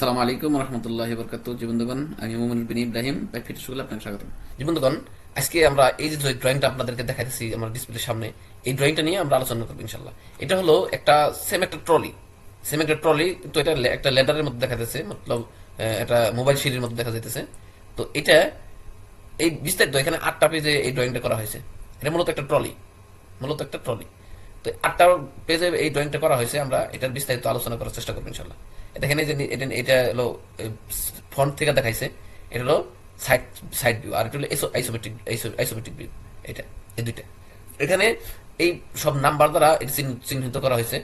আসসালামু আলাইকুম রহমতুল্লাহ বরকাত আমি বিন ইব্রাহিম আপনাকে স্বাগত আজকে আমরা এই যে ড্রয়িংটা আপনাদেরকে দেখাতেছি আমার ডিসপ্লের সামনে, এই ড্রয়িংটা নিয়ে আমরা আলোচনা করব ইনশাল্লাহ এটা হলো একটা সেম একটা ট্রলি সেম একটা ট্রলি কিন্তু এটা একটা লেডারের মধ্যে দেখা যাচ্ছে, মতলব একটা মোবাইল সিঁড়ির মধ্যে দেখা যাইতেছে। তো এটা, এই বিস্তারিত এখানে আটটা পেজে এই ড্রয়িংটা করা হয়েছে। এটা মূলত একটা ট্রলি মূলত একটা ট্রলি তো আটটা পেজে এই ড্রয়িংটা করা হয়েছে, আমরা এটার বিস্তারিত আলোচনা করার চেষ্টা করব ইনশাল্লাহ দেখেন এই যে এটা হলো ফ্রন্ট থেকে দেখাইছে, এটা হলো সাইড সাইড ভিউ আর এটা হলো আইসোমেট্রিক আইসোমেট্রিক ভিউ এটা, এই দুইটা। এখানে এই সব নাম্বার দ্বারা এটা চিহ্নিত করা হয়েছে।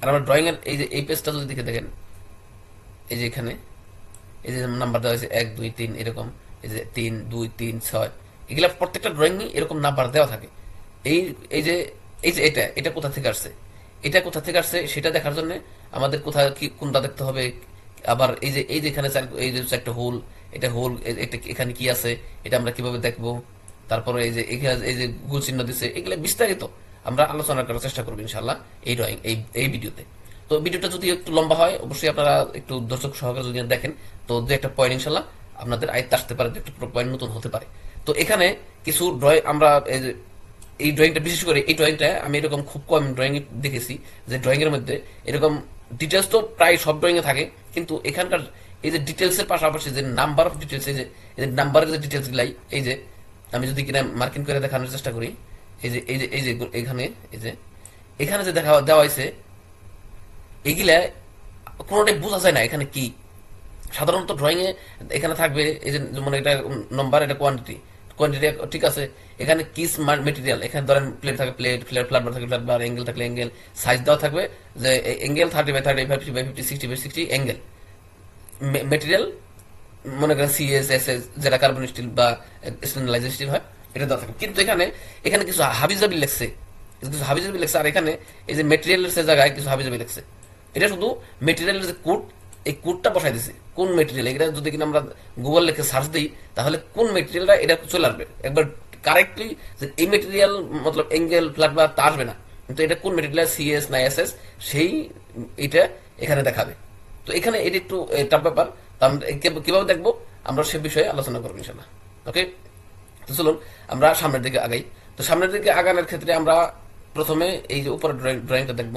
আর আমরা ড্রয়িং এর এই যে, এই পেজটা যদি দেখে দেখেন, এই যে এখানে, এই যে নাম্বার দেওয়া হয়েছে, এক, দুই, তিন, এরকম, এই যে তিন, দুই, তিন, ছয়, এগুলা প্রত্যেকটা ড্রয়িং এরকম নাম্বার দেওয়া থাকে। এই এই যে এই যে এটা এটা কোথা থেকে আসছে? এটা কোথা থেকে আসছে সেটা দেখার জন্য আমাদের কোথায় কি, কোনটা দেখতে হবে? আবার এই যে এই যে এখানে এই যে একটা হোল এটা হোল এটা এখানে কি আছে? এটা আমরা কীভাবে দেখব? তারপরে এই যে এই যে গুল চিহ্ন দিচ্ছে এগুলো বিস্তারিত আমরা আলোচনা করার চেষ্টা করব ইনশাল্লাহ এই ড্রয়িং, এই এই ভিডিওতে। তো ভিডিওটা যদি একটু লম্বা হয়, অবশ্যই আপনারা একটু দর্শক সহকারে যদি দেখেন, তো দু একটা পয়েন্ট ইনশাল্লাহ আপনাদের আয়ত্তে আসতে পারে একটা পয়েন্ট নতুন হতে পারে। তো এখানে কিছু ড্রয়িং, আমরা এই ড্রয়িংটা বিশেষ করে এই ড্রয়িংটা আমি এরকম খুব কম ড্রয়িং দেখেছি, যে ড্রয়িং এর মধ্যে এরকম ডিটেলস তো প্রায় সব ড্রয়িং এ থাকে, কিন্তু এখানকার এই যে ডিটেলস এর পাশাপাশি যে নাম্বার অফ ডিটেলস এই যে নাম্বারের যে ডিটেলস গুলাই, এই যে আমি যদি কিনা মার্কিং করে দেখানোর চেষ্টা করি, এই যে এই যে এই যে এখানে, এই যে, এখানে যে দেখা, দেওয়া হয়েছে, এগুলা কোনোটাই বোঝা যায় না এখানে কি। সাধারণত ড্রয়িং এ এখানে থাকবে, এই যে যেমন এটা নম্বর এটা কোয়ান্টিটি কোয়ান্টিটি ঠিক আছে, এখানে কিস মেটেরিয়াল এখানে ধরেন প্লেট থাকে প্লেট ফ্লেট ফ্ল্যাট বার থাকে ফ্ল্যাট এঙ্গেল থাকলে এঙ্গেল সাইজ দেওয়া থাকবে, যে angle thirty by thirty five by fifty sixty by sixty angle material মনে করেন সিএস এস এস যেটা কার্বন স্টিল বা স্টেনলাইজ স্টিল হয়, এটা দেওয়া থাকে। কিন্তু এখানে এখানে কিছু হাবিজাবি লেখছে কিছু হাবিজাবি লেখছে, আর এখানে এই যে মেটেরিয়ালের সে জায়গায় কিছু হাবিজাবি লেখছে। এটা শুধু মেটেরিয়ালের যে কোড এই কোডটা বসাই দিছে। কোন মেটেরিয়াল এটা যদি কিনা আমরা গুগল লিখে সার্চ দিই, তাহলে কোন মেটেরিয়ালটা এটা চলে আসবে? একবার কারেক্টলি যে এই মেটেরিয়াল মতলব এঙ্গেল ফ্ল্যাট বা তা আসবে না। কিন্তু এটা কোন মেটেরিয়াল সিএস না এস এস সেই এটা এখানে দেখাবে। তো এখানে এটা একটু টাফ ব্যাপার। কীভাবে দেখব? আমরা সে বিষয়ে আলোচনা করব ইনশাল্লাহ ওকে তো চলুন, আমরা সামনের দিকে আগাই। তো সামনের দিকে আগানোর ক্ষেত্রে আমরা প্রথমে এই যে উপরে ড্রয়িং ড্রয়িংটা দেখব।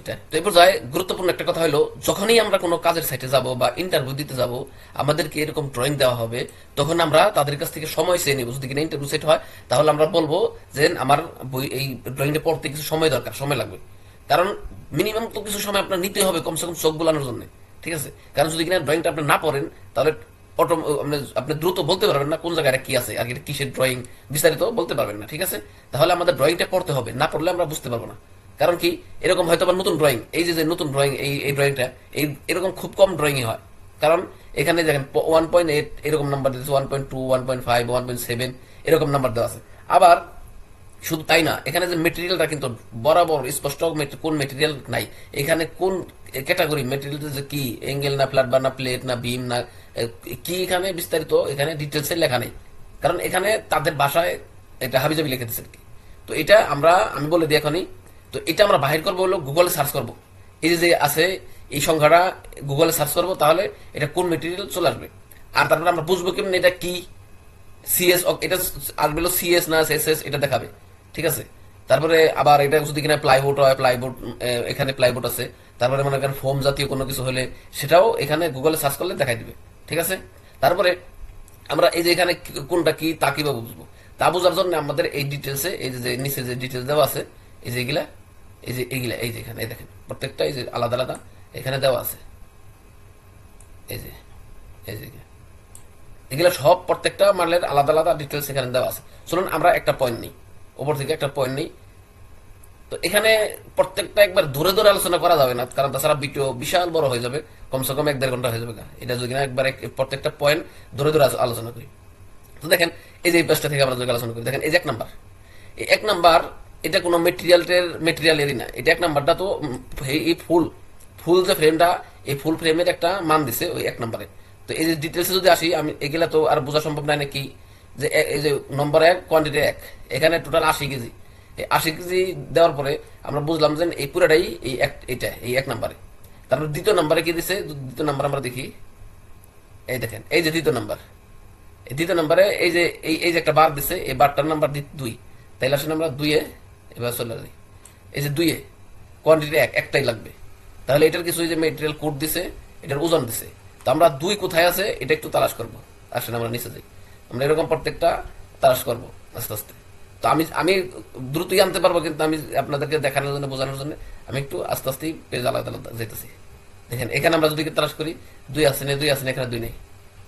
এটা। তো এই পর্যায়ে গুরুত্বপূর্ণ একটা কথা হলো, যখনই আমরা কোনো কাজের সাইটে যাব বা ইন্টারভিউ দিতে যাব, আমাদেরকে এরকম ড্রয়িং দেওয়া হবে, তখন আমরা তাদের কাছ থেকে সময় চেয়ে নেব। যদি কিনা ইন্টারভিউ সেট হয়, তাহলে আমরা বলব যে, আমার বই এই ড্রয়িংটা পড়তে কিছু সময় দরকার, সময় লাগবে। কারণ মিনিমাম তো কিছু সময় আপনার নিতে হবে, কমসে কম চোখ বোলানোর জন্য, ঠিক আছে? কারণ যদি কিনা ড্রয়িংটা আপনি না পড়েন, তাহলে অটো আপনি দ্রুত বলতে পারবেন না কোন জায়গায় কি আছে আর কিসের ড্রয়িং বিস্তারিত বলতে পারবেন না, ঠিক আছে? তাহলে আমাদের ড্রয়িংটা পড়তে হবে, না পড়লে আমরা বুঝতে পারব না। কারণ কি? এরকম হয়তো বা নতুন ড্রয়িং এই যে নতুন ড্রয়িং এই এই ড্রয়িংটা এই, এরকম খুব কম ড্রয়িংই হয়। কারণ এখানে দেখেন ওয়ান পয়েন্ট এইট এরকম নাম্বার দিয়েছে one point two one point five one point seven এরকম নাম্বার দেওয়া আছে। আবার শুধু তাই না, এখানে যে মেটেরিয়ালটা কিন্তু বরাবর স্পষ্ট কোন মেটেরিয়াল নাই। এখানে কোন ক্যাটাগরি মেটেরিয়াল যে কি এঙ্গেল না ফ্ল্যাট বা না প্লেট না বিম না কি এখানে বিস্তারিত, এখানে ডিটেলসে লেখা নেই। কারণ এখানে তাদের ভাষায় এটা হাবিজাবি লিখে দিচ্ছে তো এটা আমরা, আমি বলে দিই এখনই তো এটা আমরা বাহির করব হলো গুগলে সার্চ করব। এই যে আছে, এই সংখ্যাটা গুগলে সার্চ করব, তাহলে এটা কোন মেটেরিয়াল চলে আসবে? আর তারপরে আমরা বুঝব কেমন এটা কি? সিএস এটা আসবে হলো সিএস না এস এটা দেখাবে। ঠিক আছে? তারপরে আবার এটা যদি কিনা প্লাইবোর্ড হয় প্লাইবোর্ড এখানে প্লাইবোর্ড আছে। তারপরে মনে করেন ফোম জাতীয় কোনো কিছু হলে সেটাও এখানে গুগলে সার্চ করলে দেখাই দিবে। ঠিক আছে? তারপরে আমরা এই যে এখানে কোনটা কি, তা কীভাবে বুঝব? তা বোঝার জন্য আমাদের এই ডিটেলসে এই যে নিচে যে ডিটেলস দেওয়া আছে, এই যে এগুলা এই যে এই যে এখানে, এই দেখেন, প্রত্যেকটা এই যে আলাদা আলাদা, এখানে দেওয়া আছে। এই যে এই যে, এগুলো সব প্রত্যেকটা মালের আলাদা আলাদা ডিটেলস এখানে দেওয়া আছে। চলুন আমরা একটা পয়েন্ট নিই। ওপর থেকে একটা পয়েন্ট নিই। তো এখানে প্রত্যেকটা একবার আলোচনা করা যাবে না, কারণ তাছাড়া ভিডিও বিশাল বড় হয়ে যাবে, কমসে কম এক দেড় ঘণ্টা হয়ে যাবে এটা যদি না একবার প্রত্যেকটা পয়েন্ট ধরে ধরে আলোচনা করি। তো দেখেন, এই যে পেজটা থেকে আমরা যদি আলোচনা করি, দেখেন, এই যে এক নাম্বার এই এক নাম্বার এটা কোনো মেটেরিয়ালের মেটেরিয়ালেরই না। এটা এক নাম্বারটা তো এই ফুল ফুল যে ফ্রেমটা এই ফুল ফ্রেমের একটা মান দিছে ওই এক নাম্বারে। তো এই যে ডিটেলসে যদি আসি, আমি, এগুলা তো আর বোঝা সম্ভব নয় নাকি? যে এই যে নম্বর এক কোয়ান্টিটি এক, এখানে টোটাল আশি কেজি। এই আশি কেজি দেওয়ার পরে আমরা বুঝলাম যে এই পুরাটাই এই এক এটা এই এক নাম্বারে। তারপর দ্বিতীয় নাম্বারে কি দিছে? দ্বিতীয় নাম্বার আমরা দেখি। এই দেখেন, এই যে দ্বিতীয় নাম্বার। এই দ্বিতীয় নাম্বারে এই যে, এই এই যে একটা বার দিছে, এই বারটার নাম্বার দুই। তাইলে আসলে আমরা দুইয়ে এবার যাই এই যে দুইয়ে কোয়ান্টিটি এক, একটাই লাগবে। তাহলে এটার কিছু যে মেটেরিয়াল কোড দিছে, এটার ওজন দিছে। তো আমরা দুই কোথায় আছে, এটা একটু তালাশ করব। আসলে আমরা নিচে যাই। আমরা এরকম প্রত্যেকটা তালাশ করব আস্তে আস্তে। তো আমি আমি দ্রুতই আনতে পারব কিন্তু আমি আপনাদেরকে দেখানোর জন্য, বোঝানোর জন্য আমি একটু আস্তে আস্তেই পেজ আলাদা আলাদা যেতেছি দেখেন, এখানে আমরা যদি তালাশ করি, দুই আছে না দুই আছে এখানে দুই নেই।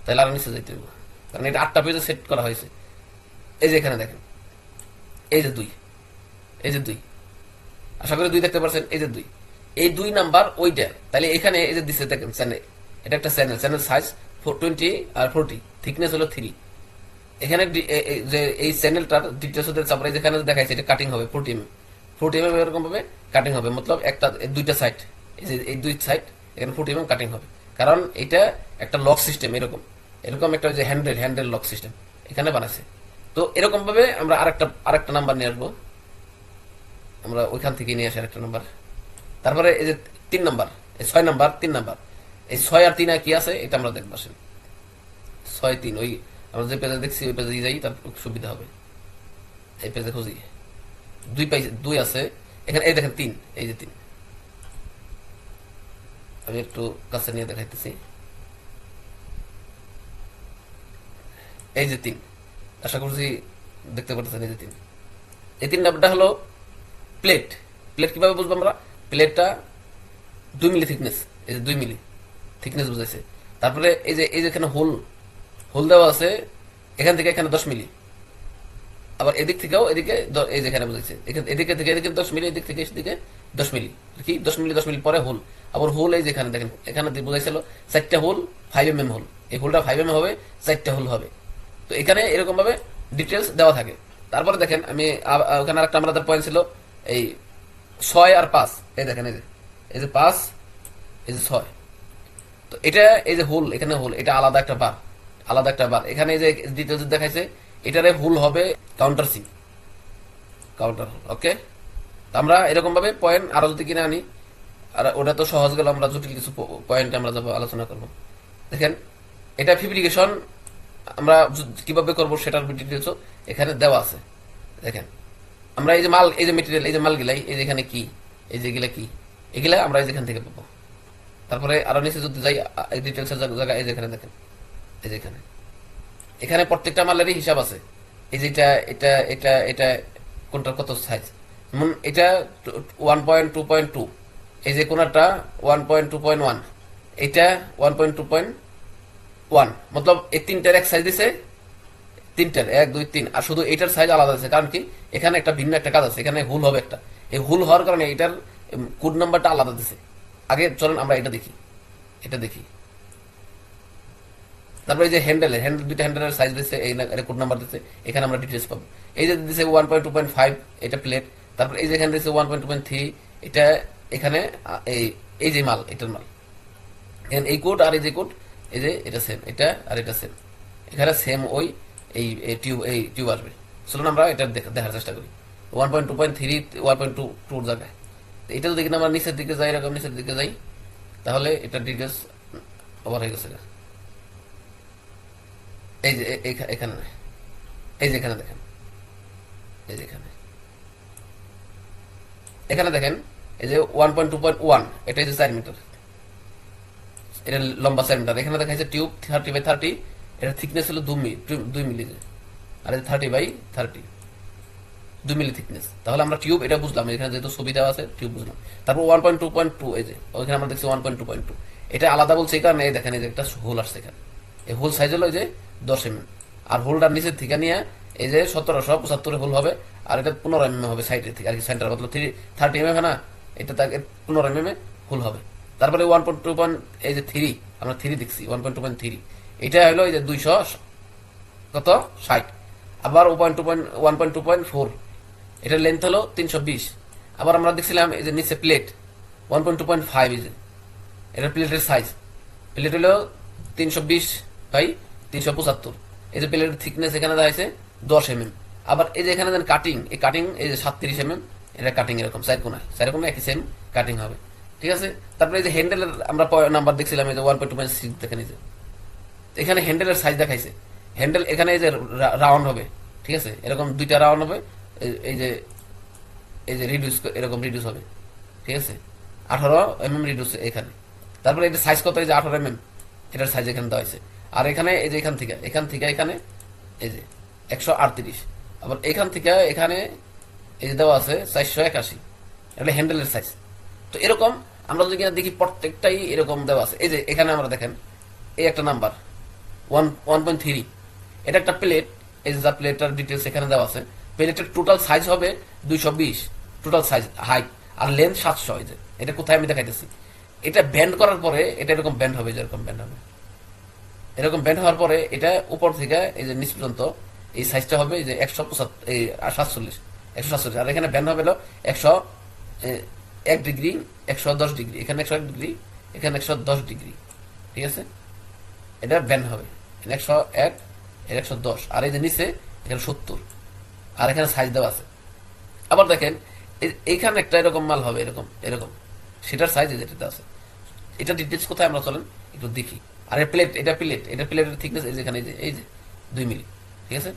তাহলে আরও নিচে যেতে হবে কারণ এটা আটটা পেজে সেট করা হয়েছে। এই যে এখানে দেখেন। এই যে দুই। এই যে দুই। আশা করি দুই দেখতে পাচ্ছেন এই যে দুই। এই দুই নাম্বার ওইটা তাহলে এখানে এই যে দিচ্ছে দেখেন চ্যানেল এটা একটা channel channel size four twenty আর ফোরটি থিকনেস হলো থ্রি এখানে যে এই চ্যানেলটার ডিটেলস হতে তারপরে যেখানে দেখাইছে, এটা কাটিং হবে ফোরটি এম ফোরটি এম এরকম ভাবে কাটিং হবে, মতলব একটা দুইটা সাইড এই যে, এই দুই সাইড এখানে ফোরটি এম কাটিং হবে। কারণ এটা একটা লক সিস্টেম এরকম। এরকম একটা যে হ্যান্ডেল হ্যান্ডেল লক সিস্টেম এখানে বানাইছে। তো এরকম ভাবে আমরা আরেকটা আরেকটা নাম্বার নিয়ে আসব। আমরা ওইখান থেকে নিয়ে আসি আরেকটা নাম্বার তারপরে এই যে তিন নাম্বার এই ছয় নাম্বার তিন নাম্বার এই ছয় আর তিন কি আছে? এটা আমরা দেখব আসেন ছয়, তিন, ওই আমরা যে পেজে দেখছি, ওই পেজে যাই, তার সুবিধা হবে। এই পেজে খুঁজি। দুই পেজ দুই আছে। এখানে, এই দেখেন তিন, এই যে তিন। আমি একটু কাছে নিয়ে দেখাইতেছি। এই যে তিন। আশা করছি দেখতে পাচ্ছেন এই যে তিন। এই তিন নাম্বারটা হলো প্লেট প্লেট কীভাবে বুঝব আমরা? প্লেটটা দুই মিলি থিকনেস এই যে দুই মিলি থিকনেস বুঝাইছে। তারপরে এই যে এই যে এখানে হোল হোল দেওয়া আছে, এখান থেকে এখানে দশ মিলি। আবার এদিক থেকেও এদিকে এই যেখানে বুঝাইছে। এদিকে থেকে এদিকে দশ মিলি, এদিক থেকে এদিকে দশ মিলি। কি? দশ মিলি দশ মিলি পরে হোল আবার হোল এই যেখানে দেখেন, এখানে বুঝাইছিল চারটা hole five M M hole এই হোলটা ফাইভ এম হবে, চারটা হোল হবে। তো এখানে এরকম ভাবে ডিটেলস দেওয়া থাকে। তারপরে দেখেন আমি ওখানে একটা আমাদের পয়েন্ট ছিল। এই ছয় আর পাঁচ। এই দেখেন, এই যে এই যে পাঁচ, এই যে ছয়। তো এটা এই যে হোল এখানে হোল এটা আলাদা একটা বার আলাদা একটা বার এখানে যে ডিটেলস দেখাইছে, এটারে হোল হবে counter C counter hole okay আমরা এরকম ভাবে পয়েন্ট আরও যদি কিনে আনি, আর ওটা তো সহজ গেল, আমরা জটিল কিছু পয়েন্ট আমরা যাব, আলোচনা করব। দেখেন, এটা ফিব্রিকেশন আমরা কীভাবে করব সেটার ডিটেলসও এখানে দেওয়া আছে। দেখেন আমরা এই যে মাল, এই যে মেটেরিয়াল এই যে মালগুলাই, এই যে এখানে কি, এই যে এগুলা কি, এগুলা আমরা এই যেখান থেকে পাবো। তারপরে আরও নিচে যদি যাই ডিটেলসের জায়গা, এই যেখানে দেখেন, এই যে এখানে। এখানে প্রত্যেকটা মালেরই হিসাব আছে। এই যে এটা এটা এটা এটা, কোনটার কত সাইজ যেমন এটা one point two point two এই যে কোনটা one point two point one এটা one point two point one মতলব এই তিনটার এক সাইজ দিছে তিনটার, এক, দুই, তিন। আর শুধু এটার সাইজ আলাদা আছে, কারণ কি? এখানে একটা ভিন্ন একটা কাজ আছে, এখানে হুল হবে একটা। এই হুল হওয়ার কারণে এটার কোড নাম্বারটা আলাদা দিছে। আগে চলেন আমরা এটা দেখি। এটা দেখি। তারপরে যে হ্যান্ডেল হ্যান্ডেল দুইটা হ্যান্ডেলের সাইজ দিচ্ছে এই কোড নাম্বার দিচ্ছে এখানে আমরা ডিটেলস পাবো। এই যে দিচ্ছে one point two point five এটা প্লেট তারপরে এই যে এখানে দিচ্ছে one point two point three এটা এখানে এই এই যে মাল, এটার মাল। এই কোড আর এই যে কোড এই যে এটা সেম এটা আর এটা সেম এখানে সেম ওই এই টিউব এই টিউব আসবে। চলুন আমরা এটা দেখার চেষ্টা করি। One point two point three one point two টুর জায়গায়। তো এটা যদি আমরা নিচের দিকে যাই, এরকম নিচের দিকে যাই, তাহলে এটা ডিটেলস ওভার হয়ে গেছে এই যে এখানে। এই যে এখানে দেখেন। এই যে এখানে। এখানে দেখেন, এই যে one point two point one এটা হচ্ছে চার মিটার এটা লম্বা চার মিটার এখানে দেখা যাচ্ছে টিউব থার্টি বাই থার্টি এটা থিকনেস হলো দুই মিলি আর এটা থার্টি বাই থার্টি দুই মিলি থিকনেস তাহলে আমরা টিউব এটা বুঝলাম, এখানে যেহেতু ছবি দেওয়া আছে টিউব বুঝলাম। তারপর one point two point two এই যে, ওইখানে আমরা দেখছি one point two point two এটা আলাদা বলছে এই কারণে, এই দেখেন, এই যে একটা হোল আসছে এখানে। এই হোল সাইজ হলো এই যে দশ এম আর হোলটার নিচের থেকে নিয়ে এই যে সতেরোশো পঁচাত্তরে হোল হবে, আর এটা পনেরো এম হবে সাইডের থেকে। আর কি সেন্টার বদল থ্রি থার্টি এম এম না, এটা তাকে পনেরো এম হোল হবে। তারপরে ওয়ান পয়েন্ট টু পয়েন্ট এই যে থ্রি আমরা থ্রি দেখছি one point two point three এটা হলো এই যে দুইশো কত? ষাট। আবার one two point one point two point four এটার লেন্থ হলো তিনশো বিশ। আবার আমরা দেখছিলাম এই যে নিচে plate one point two point five এই যে। এটার প্লেটের সাইজ প্লেট হলো তিনশো বিশ বাই তিনশো পঁচাত্তর। এই যে প্লেটের থিকনেস এখানে দেখাইছে দশ এম এম আবার এই যে এখানে দেন কাটিং এই কাটিং এই যে সাতত্রিশ এম এম এটা কাটিং এরকম চার কোনায় চার কোনায় একই সেম কাটিং হবে। ঠিক আছে? তারপরে এই যে হ্যান্ডেলের আমরা নাম্বার দেখছিলাম এই যে one point two point six দেখে নিয়েছে এখানে হ্যান্ডেলের সাইজ দেখাইছে। হ্যান্ডেল এখানে এই যে রাউন্ড হবে, ঠিক আছে? এরকম দুইটা রাউন্ড হবে, এই- যে, এই যে রিডিউস এরকম রিডিউস হবে, ঠিক আছে? আঠারো এমএম রিডিউস এখানে। তারপরে এটা সাইজ কত, এই যে আঠারো এমএম এটার সাইজ এখানে দেওয়া হয়েছে। আর এখানে এই যে এখান থেকে এখান থেকে এখানে, এই যে একশো আটত্রিশ। আবার এখান থেকে এখানে এই যে দেওয়া আছে চারশো একাশি। এটা হ্যান্ডেলের সাইজ তো এরকম আমরা যদি দেখি প্রত্যেকটাই এরকম দেওয়া আছে। এই যে এখানে আমরা দেখেন, এই একটা number one one point three এটা একটা প্লেট এই যে যা প্লেটটার ডিটেলস এখানে দেওয়া আছে প্লেটের টোটাল সাইজ হবে দুইশো বিশ টোটাল সাইজ হাইট আর লেন্থ সাতশো, এই যে। এটা কোথায় আমি দেখাইতেছি? এটা ব্যান্ড করার পরে এটা এরকম ব্যান্ড হবে যেরকম ব্যান্ড হবে। এরকম ব্যান্ড হওয়ার পরে এটা উপর থেকে এই যে নিচ পর্যন্ত এই সাইজটা হবে যে একশো পঁচাত্তর, এই সাতচল্লিশ, একশো সাতচল্লিশ। আর এখানে ব্যান্ড হবে একশো এক ডিগ্রি, একশো দশ ডিগ্রি। এখানে একশো এক ডিগ্রি, এখানে একশো দশ ডিগ্রি। ঠিক আছে? এটা ব্যান্ড হবে। একশো এক, এর একশো দশ, আর এই যে নিচে, এখানে সত্তর, আর এখানে সাইজ দেওয়া আছে। আবার দেখেন এইখানে একটা এরকম মাল হবে, এরকম এরকম। সেটার সাইজ যেটাতে আছে। এটা ডিটেলস কোথায় আমরা চলেন, একটু দেখি। আর প্লেট এটা প্লেট এটা প্লেটের থিকনেস এই যে এখানে এই যে দুই মিলি, ঠিক আছে?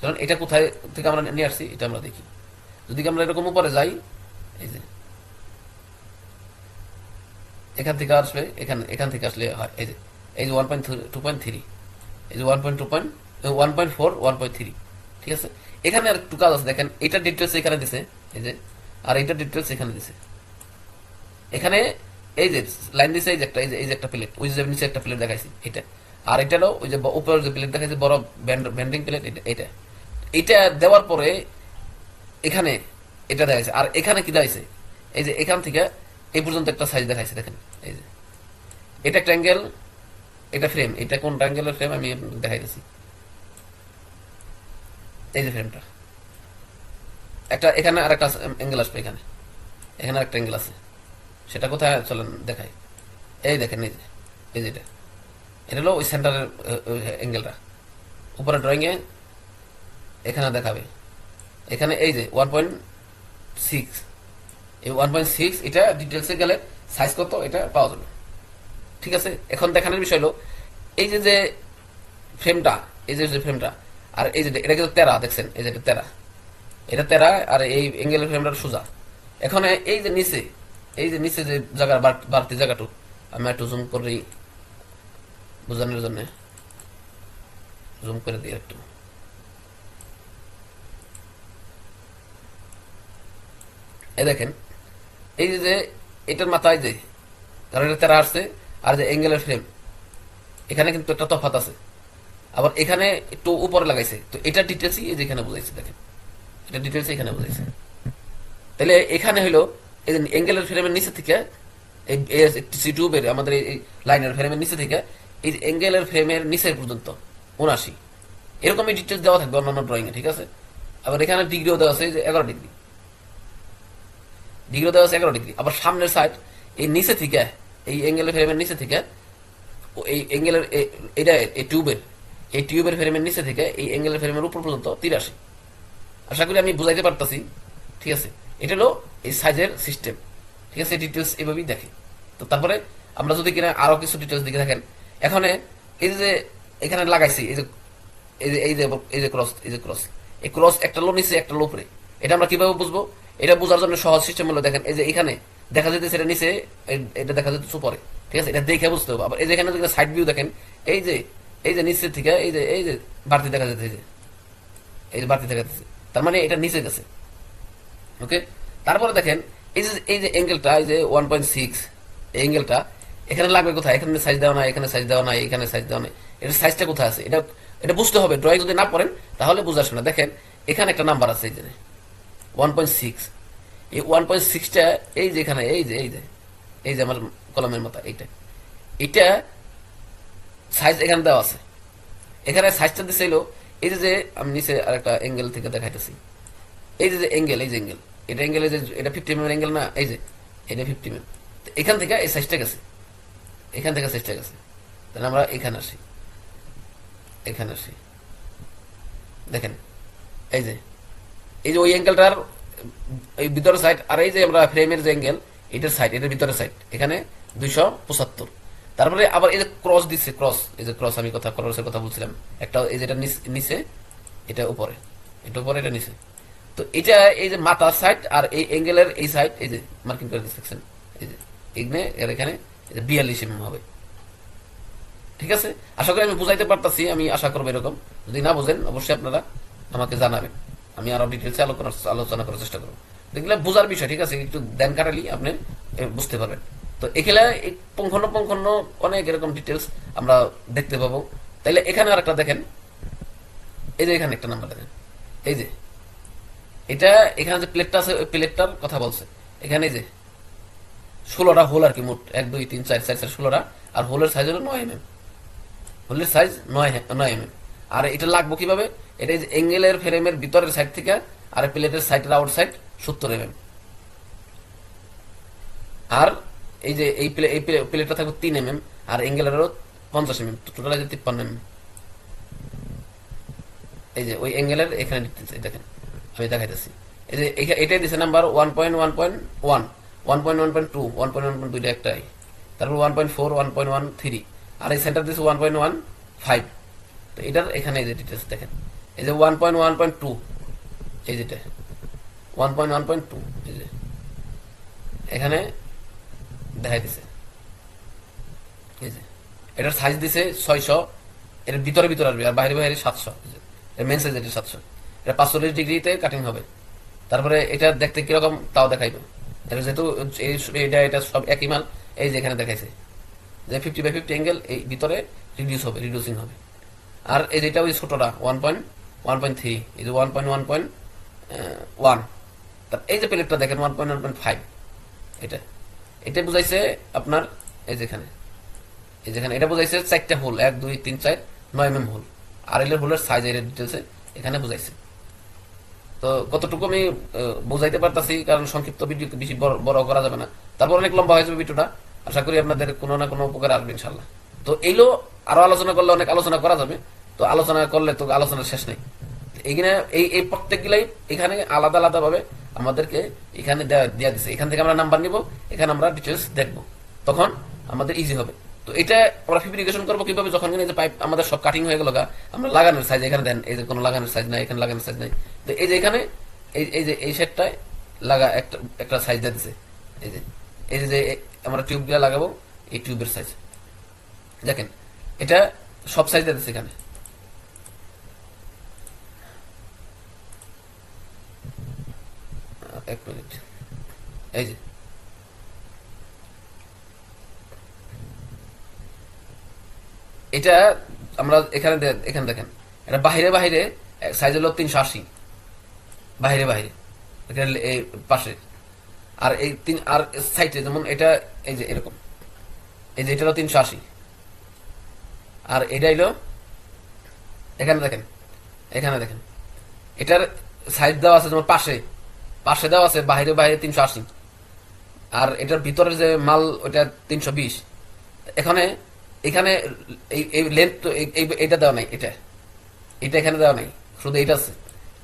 চলুন এটা কোথায় থেকে আমরা নিয়ে আসছি, এটা আমরা দেখি। যদি আমরা এরকম উপরে যাই, এই যে, এখান থেকে আসবে এখানে, এখান থেকে আসলে হয়, এই যে এই যে one point two point three এই যে one point two point one point four one point three ঠিক আছে? এখানে আর একটু কাজ আছে। দেখেন এটা ডিটেলস এখানে দিছে। এই যে, আর এইটা ডিটেলস এখানে দিছে। এখানে এই যে লাইন দিছে এই যে একটা, এই যে এই যে একটা প্লেট ওই যে নিচে একটা প্লেট দেখাইছি এটা আর এটা হলো ওই যে ব- উপরে যে প্লেট দেখাইছে, বড় ব্যান্ডিং প্লেট এটা এটা এটা দেওয়ার পরে এখানে এটা দেখাইছে। আর এখানে কি দেখাইছে? এই যে এখান থেকে এই পর্যন্ত একটা সাইজ দেখাইছে, দেখেন। এই যে। এটা একটা অ্যাঙ্গেল এটা ফ্রেম এটা কোন অ্যাঙ্গেলের ফ্রেম আমি দেখাইতেছি। এই যে ফ্রেমটা একটা, এখানে আর একটা অ্যাঙ্গেল আসবে এখানে। এখানে একটা অ্যাঙ্গেল আছে। সেটা কোথায়? চলেন, দেখাই। এই দেখেন, এই যে, এই যেটা এটা। হলো ওই সেন্টারের অ্যাঙ্গেলটা উপরে ড্রয়িংয়ে এখানে দেখাবে। এখানে এই যে ওয়ান পয়েন্ট সিক্স এই ওয়ান পয়েন্ট সিক্স এটা ডিটেলসে গেলে সাইজ কত? এটা পাওয়া যাবে। ঠিক আছে? এখন দেখানোর বিষয় হলো, এই যে যে ফ্রেমটা এই যে ফ্রেমটা আর এই যে এটা কিন্তু তেরা, দেখছেন? এই যে তেরা। এটা তেরা আর এই অ্যাঙ্গেলের ফ্রেমটা সোজা। এখন এই যে নিচে, এই যে নিচে যে জায়গার বাড়তি জায়গাটু আমি একটু জুম করি, বোঝানোর জন্য। জুম করে দিই একটু। এই দেখেন, এই যে এটার মাথায় যে কারণ এটা তেরা আসছে আর যে অ্যাঙ্গেলের ফ্রেম এখানে কিন্তু একটা তফাত আছে। আবার এখানে একটু উপরে লাগাইছে। তো এটা ডিটেলসই এই যে এখানে বুঝাইছে, দেখেন। এটা ডিটেলস এখানে বুঝাইছে। তাহলে এখানে হলো অ্যাঙ্গেলের ফ্রেমের নিচে থেকে, এই সি টিউবের আমাদের এই লাইনের ফ্রেমের নিচে থেকে, এই অ্যাঙ্গেলের ফ্রেমের নিচের পর্যন্ত উনাশি এরকমই ডিটেলস দেওয়া থাকবে অন্যান্য ড্রয়িংয়ে ঠিক আছে? আবার এখানে ডিগ্রিও দেওয়া আছে যে এগারো ডিগ্রি ডিগ্রি দেওয়া আছে এগারো ডিগ্রি আবার সামনের সাইড এই নিচে থেকে এই অ্যাঙ্গেলের ফ্রেমের নিচে থেকে এই অ্যাঙ্গেলের এটা এই টিউবের এই টিউবের ফ্রেমের নিচে থেকে এই অ্যাঙ্গেলের ফ্রেমের উপর পর্যন্ত তিরাশি আশা করি আমি বুঝাইতে পারতাছি, ঠিক আছে? এটা হলো এই সাইজের সিস্টেম ঠিক আছে? ডিটেলস এভাবেই দেখে। তো তারপরে আমরা যদি কিনা আরও কিছু ডিটেলস দিকে দেখেন এখন এই যে এখানে লাগাইছি, এই যে এই যে এই যে এই যে ক্রস এই যে ক্রস এই ক্রস একটা লো নিচে, একটা লো উপরে। এটা আমরা কীভাবে বুঝব? এটা বোঝার জন্য সহজ সিস্টেম হলো দেখেন, এই যে এখানে দেখা যেতেছে এটা নিচে এটা দেখা যেতেছে উপরে। ঠিক আছে? এটা দেখে বুঝতে হবে। আবার এই যেখানে যদি সাইড ভিউ দেখেন, এই যে এই যে নিচের থেকে, এই যে এই যে বাড়তি দেখা যেতেছে এই যে বাড়তি দেখা যাচ্ছে তার মানে এটা নিচে গেছে। ওকে? তারপরে দেখেন, এই যে এই যে অ্যাঙ্গেলটা এই যে ওয়ান পয়েন্ট সিক্স এই অ্যাঙ্গেলটা এখানে লাগবে কোথায়? এখানে সাইজ দেওয়া নাই, এখানে সাইজ দেওয়া নাই, এখানে সাইজ দেওয়া নাই। এটার সাইজটা কোথায় আছে? এটা এটা বুঝতে হবে। ড্রয়িং যদি না পড়েন, তাহলে বুঝে আসবে না। দেখেন, এখানে একটা নাম্বার আছে এই যে। ওয়ান পয়েন্ট সিক্স এই ওয়ান পয়েন্ট সিক্সটা এই যে এখানে, এই যে এই যে এই যে আমার কলমের মতো, এইটা। এটা সাইজ এখানে দেওয়া আছে। এখানে সাইজটা দিছে হলো, এই যে যে আমি নিচে আরেকটা অ্যাঙ্গেল থেকে দেখাইতেছি। এই যে অ্যাঙ্গেল এই যে অ্যাঙ্গেল এটা অ্যাঙ্গেল যে, এটা ফিফটি এম অ্যাঙ্গেল না, এই যে, এটা ফিফটি এম এখান থেকে এই সাইজটা গেছে। এখান থেকে সাইজটা গেছে। তাহলে আমরা এখানে আসি। এখানে আসি। দেখেন, এই যে এই যে ওই অ্যাঙ্গেলটার এই ভিতরের সাইড আর এই যে আমরা ফ্রেমের যে অ্যাঙ্গেল এটার সাইড এটার ভিতরে সাইড এখানে দুইশো পঁচাত্তর। তারপরে আবার এই যে ক্রস দিচ্ছে ক্রস এই যে ক্রস আমি কথা ক্রসের কথা বলছিলাম। একটা, এই যেটা নিচে এটা উপরে এটা উপরে, এটা নিচে। তো এটা এই যে মাথার সাইড আর এই অ্যাঙ্গেলের এই সাইড এই যে মার্কিং করে দিচ্ছেন এই যে, এখানে এর এখানে বিয়াল্লিশ এমএম হবে। ঠিক আছে? আশা করি আমি বুঝাইতে পারতাছি, আমি আশা করব এরকম। যদি না বুঝেন, অবশ্যই আপনারা আমাকে জানাবেন। আমি আরও ডিটেলসে আলোচনা করার চেষ্টা করব। দেখলে বোঝার বিষয়, ঠিক আছে? একটু দেন কাটালি আপনি বুঝতে পারবেন। তো এখানে পঙ্খন্ন পঙ্খন্ন অনেক এরকম ডিটেলস আমরা দেখতে পাবো। তাইলে এখানে আর একটা দেখেন। এই যে এখানে একটা নাম্বার দেখেন। এই যে, এটা এখানে যে প্লেটটা আছে, ওই প্লেটটার কথা বলছে। এখানে যে, ষোলোটা হোল আর কি মোট। এক, দুই, তিন, চার চার চার, ষোলোটা। আর হোলের সাইজ হলো নয় এমএম হোলের সাইজ নয় নয় এমএম আর এটা লাগবো কীভাবে? এটা যে এঙ্গেলের ফ্রেমের ভিতরের সাইড থেকে আর প্লেটের সাইডের আউট সাইড সত্তর এমএম আর এই যে এই এই প্লেটটা থাকবে তিন এমএম আর এঙ্গেলেরও পঞ্চাশ এমএম টোটাল আছে তিপ্পান্ন এমএম এই যে ওই অ্যাঙ্গেলের এখানে দেখেন, আমি দেখাইতেছি। এই যে এটাই দিছে number one point one point one one point one point two one point one point দুইটা একটাই। তারপর one point four one point one three আর এই সেন্টার দিচ্ছে ওয়ান পয়েন্ট ওয়ান ফাইভ তো এটার এখানে এই যে ডিটেলস দেখেন। এই যে one point one point two এই যেটা one point one point two এই যে, এখানে দেখাই দিছে। এই যে, এটার সাইজ দিছে ছয়শো, এর ভিতরে ভিতরে আসবে, আর বাইরে বাইরে সাতশো এর মেন সাইজ এটা সাতশো। এটা পাঁচচল্লিশ ডিগ্রিতে কাটিং হবে। তারপরে এটা দেখতে কীরকম তাও দেখাইবে। এটা যেহেতু এটা এটা সব একই মাল, এই যে এখানে দেখাইছে। যে ফিফটি বাই ফিফটি অ্যাঙ্গেল এই ভিতরে রিডিউস হবে রিডিউসিং হবে। আর এই যেটা ওই ছোটটা ওয়ান পয়েন্ট পয়েন্ট থ্রি এই যে প্লেটটা দেখেন one point one point five এটা। এটা বুঝাইছে আপনার, এই যেখানে এই যেখানে এটা বোঝাইছে চারটা হোল এক, দুই, তিন, চার, নয় এম হোল আর এলের হোলের সাইজ এর ডিটেলসে এখানে বুঝাইছে। তো কতটুকু আমি বুঝাইতে পারতাছি, কারণ সংক্ষিপ্ত ভিডিও বেশি বড় করা যাবে না। তারপর অনেক লম্বা হয়ে যাবে ভিডিওটা আশা করি আপনাদের কোনো না কোনো উপকার আসবে ইনশাল্লাহ তো এইলো আরও আলোচনা করলে অনেক আলোচনা করা যাবে। তো আলোচনা করলে তো আলোচনার শেষ নেই। এইখানে এই এই প্রত্যেকগুলাই এখানে আলাদা আলাদা ভাবে আমাদেরকে এখানে দেয়া দিছে। এখান থেকে আমরা নাম্বার নিব, এখানে আমরা ডিটেলস দেখব। তখন আমাদের ইজি হবে। তো এটা আমরা ফিব্রিকেশন করব কীভাবে? যখন যে পাইপ আমাদের সব কাটিং হয়ে গেল আমরা লাগানোর সাইজ এখানে দেন। এই যে কোনো লাগানোর সাইজ নাই, এখানে লাগানোর সাইজ নাই। তো এই যে এখানে, এই এই যে এই সেটটায় লাগা একটা একটা সাইজ দিয়ে দিছে। এই যে এই যে আমরা টিউব দিয়ে লাগাবো, এই টিউবের সাইজ দেখেন, এটা সব সাইজ দিয়ে দিচ্ছে এখানে। এক মিনিট। এই যে। এটা আমরা এখানে এখানে দেখেন। এটা বাহিরে বাহিরে সাইজ হলো তিনশো আশি। বাহিরে বাহিরে। এখানে এই পাশে। আর এই তিন আর সাইডে যেমন এটা, এই যে এরকম। এই যে এটা হলো তিনশো আশি। আর এটা হলো, এখানে দেখেন। এখানে দেখেন। এটার সাইজ দেওয়া আছে যেমন পাশে। পাশে দেওয়া আছে বাইরে বাইরে তিনশো আশি। আর এটার ভিতরে যে মাল ওটা তিনশো বিশ। এখানে এখানে এই লেন্থ তো এইটা দেওয়া নাই, এটা। এটা এখানে দেওয়া নাই, শুধু এটা আছে।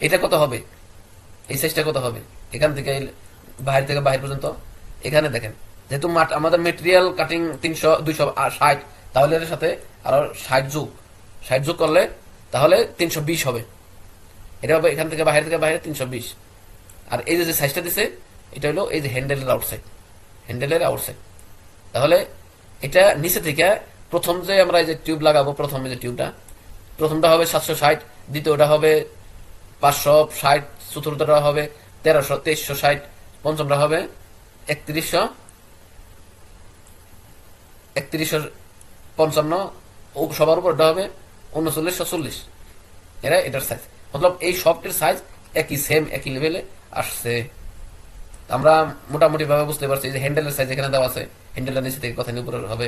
এটা কত হবে? এই সাইজটা কত হবে? এখান থেকে বাইরে থেকে বাইরে পর্যন্ত। এখানে দেখেন, যেহেতু মাঠ, আমাদের মেটেরিয়াল কাটিং তিনশো, দুইশো ষাট, তাহলে এর সাথে আরও ষাট যুগ। ষাট যুগ করলে, তাহলে তিনশো বিশ হবে। এটা হবে এখান থেকে বাইরে থেকে বাইরে তিনশো বিশ। আর এই যে সাইজটা দিছে, এটা হলো এই যে হ্যান্ডেলের আউটসাইড হ্যান্ডেলের আউটসাইড তাহলে এটা নিচে থেকে প্রথম যে আমরা এই যে টিউব লাগাবো, প্রথম যে টিউবটা প্রথমটা হবে সাতশো ষাট, দ্বিতীয়টা হবে পাঁচশো ষাট, চতুর্থটা হবে তেরোশো, তেইশশো ষাট, পঞ্চমটা হবে একত্রিশশো একত্রিশশো পঞ্চান্ন সবার উপরটা হবে উনচল্লিশশো চল্লিশ। এরা এটার সাইজ মতলব এই সবটির সাইজ একই সেম একই লেভেলে আসছে। আমরা মোটামুটি ভাবে বুঝতে পারছি যে হ্যান্ডেলের সাইজ এখানে দেওয়া আছে। হ্যান্ডেলের নিচে থেকে কথা উপরে হবে।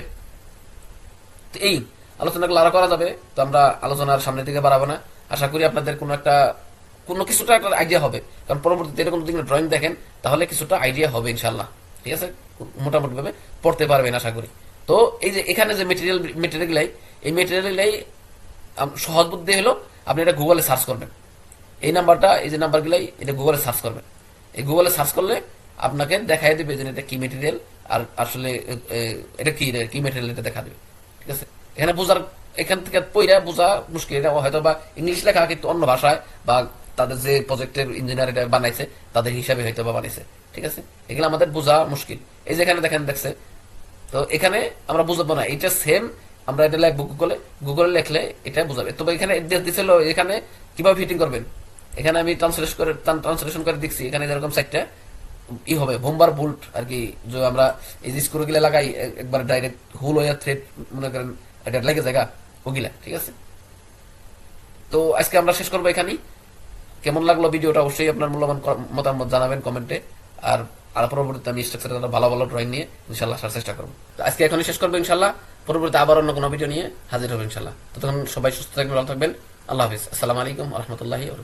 তো এই আলোচনাগুলো আরও করা যাবে। তো আমরা আলোচনার সামনের দিকে বাড়াবো না। আশা করি আপনাদের কোনো একটা, কোনো কিছুটা একটা আইডিয়া হবে। কারণ পরবর্তীতে এরকম যদি ড্রয়িং দেখেন, তাহলে কিছুটা আইডিয়া হবে ইনশাল্লাহ ঠিক আছে? মোটামুটি ভাবে পড়তে পারবেন আশা করি। তো এই যে এখানে যে মেটেরিয়াল মেটেরিয়ালগুলাই এই মেটেরিয়ালগুলাই সহজ বুদ্ধি হলো আপনি এটা গুগলে সার্চ করবেন। এই নাম্বারটা, এই যে নাম্বারগুলাই, এটা গুগলে সার্চ করবেন এই গুগলে সার্চ করলে আপনাকে দেখাই দেবে যে এটা কি মেটেরিয়াল আর আসলে এটা কি কি মেটেরিয়াল এটা দেখা দেবে। ঠিক আছে? এখানে বোঝার, এখান থেকে পইরা বোঝা মুশকিল। এটা হয়তো বা ইংলিশ লেখা, কিন্তু অন্য ভাষায়, বা তাদের যে প্রজেক্টের ইঞ্জিনিয়ার এটা বানাইছে, তাদের হিসাবে হয়তো বা বানাইছে। ঠিক আছে? এগুলো আমাদের বোঝা মুশকিল। এই যে এখানে দেখেন, দেখছে? তো এখানে আমরা বুঝব না এটা সেম আমরা এটা লিখব গুগলে গুগলে লিখলে এটা বুঝাবে। তবে এখানে দিছিল এখানে কীভাবে ফিটিং করবেন? এখানে আমি ট্রান্সলেট করে ট্রান্সলেশন করে দেখছি, এখানে যেরকম সাইটটা ই হবে, বোম্বার বুল্ট আর কি, যে আমরা এই যে স্ক্রু গিলা লাগাই একবার ডাইরেক্ট হুল হয়ে থ্রেড মনে করেন, এটা লেগে জায়গা ওগুলা, ঠিক আছে? তো আজকে আমরা শেষ করব এখানেই। কেমন লাগল ভিডিওটা? অবশ্যই আপনার মূল্যবান মতামত জানাবেন কমেন্টে আর আর পরবর্তীতে আমি স্ট্রাকচার ভালো ভালো ড্রয়িং নিয়ে ইনশাল্লাহ আসার চেষ্টা করব। আজকে এখনই শেষ করব ইনশাল্লাহ। পরবর্তীতে আবার অন্য কোনো ভিডিও নিয়ে হাজির হবে ইনশাল্লাহ। ততক্ষণ সবাই সুস্থ থাকবেন, ভালো থাকবেন। আল্লাহ হাফিজ। আসসালামু আলাইকুম রহমতুল্লাহি